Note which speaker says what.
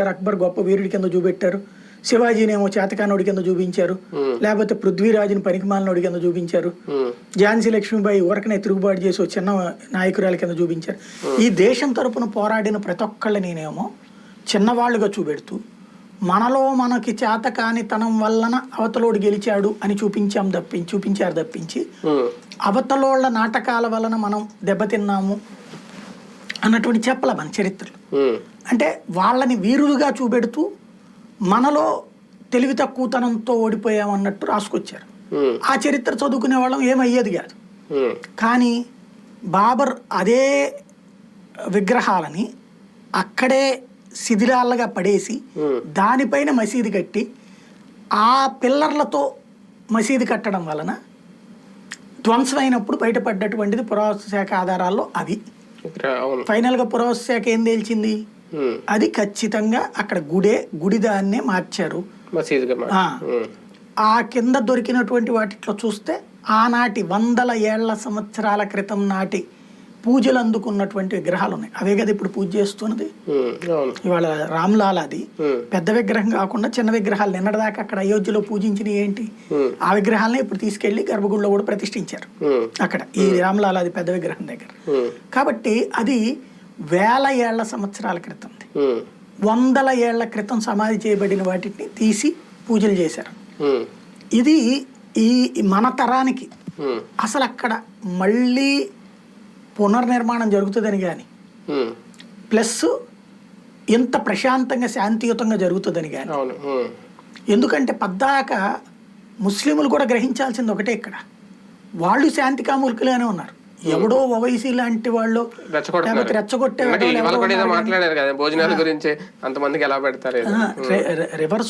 Speaker 1: చూపెట్టారు అక్బర్ గొప్ప వీరుడి కింద చూపెట్టారు. శివాజీనేమో చేతకానోడి కింద చూపించారు. లేకపోతే పృథ్వీరాజుని పనికిమాలినోడి కింద చూపించారు. ఝాన్సీ లక్ష్మీబాయి ఊరకనే తిరుగుబాటు చేసి చిన్న నాయకురాల కింద చూపించారు. ఈ దేశం తరపున పోరాడిన ప్రతి ఒక్కళ్ళనినేమో చిన్నవాళ్ళుగా చూపెడుతూ మనలో మనకి చేత కానితనం వలన అవతలోడు గెలిచాడు అని చూపించాం తప్పించి చూపించారు తప్పించి అవతలోళ్ళ నాటకాల వలన మనం దెబ్బతిన్నాము. అన్నటువంటి చెప్పల మన చరిత్రలు. అంటే వాళ్ళని వీరులుగా చూపెడుతూ మనలో తెలివి తక్కువతనంతో ఓడిపోయామన్నట్టు రాసుకొచ్చారు. ఆ చరిత్ర చదువుకునే వాళ్ళం ఏమయ్యేది కాదు. కానీ బాబర్ అదే విగ్రహాలని అక్కడే శిథిలాలుగా పడేసి. దానిపైన మసీదు కట్టి ఆ పిల్లర్లతో మసీదు కట్టడం వలన ధ్వంసమైనప్పుడు బయటపడ్డటువంటిది పురావస్తు శాఖ ఆధారాల్లో అవి.
Speaker 2: ఇక్కడ అవును.
Speaker 1: ఫైనల్గా పురావస్తు శాఖ ఏం తేల్చింది? అది ఖచ్చితంగా అక్కడ గుడే గుడి దాన్నే మార్చారు. ఆ కింద దొరికినటువంటి వాటిట్లో చూస్తే ఆనాటి వందల ఏళ్ళ సంవత్సరాల క్రితం నాటి పూజలు అందుకున్నటువంటి విగ్రహాలు ఉన్నాయి. అవే కదా ఇప్పుడు పూజ చేస్తున్నది. ఇవాళ రామ్లాల్ అది. పెద్ద విగ్రహం కాకుండా చిన్న విగ్రహాలు నిన్నటిదాకా అక్కడ అయోధ్యలో పూజించినవి ఏంటి? ఆ విగ్రహాలనే ఇప్పుడు తీసుకెళ్ళి గర్భగుడిలో కూడా ప్రతిష్ఠించారు. అక్కడ ఈ రామ్లాల్ అది పెద్ద విగ్రహం దగ్గర. కాబట్టి అది వేల ఏళ్ళ సంవత్సరాల క్రితం. వందల ఏళ్ళ క్రితం సమాధి చేయబడిన వాటిని తీసి పూజలు చేశారు. ఇది ఈ మన తరానికి అసలు అక్కడ మళ్ళీ పునర్నిర్మాణం జరుగుతుందని కానీ ప్లస్ ఇంత ప్రశాంతంగా శాంతియుతంగా జరుగుతుందని కానీ. ఎందుకంటే పద్దాక ముస్లింలు కూడా గ్రహించాల్సింది ఒకటే ఇక్కడ. వాళ్ళు శాంతి కాముకులుగానే ఉన్నారు. ఎవడో ఓవైసీ లాంటి వాళ్ళు రెచ్చగొట్టే
Speaker 2: మాట్లాడారు కదా భోజనాల గురించి అంతమందికి ఎలా పెడతారు
Speaker 1: రివర్స్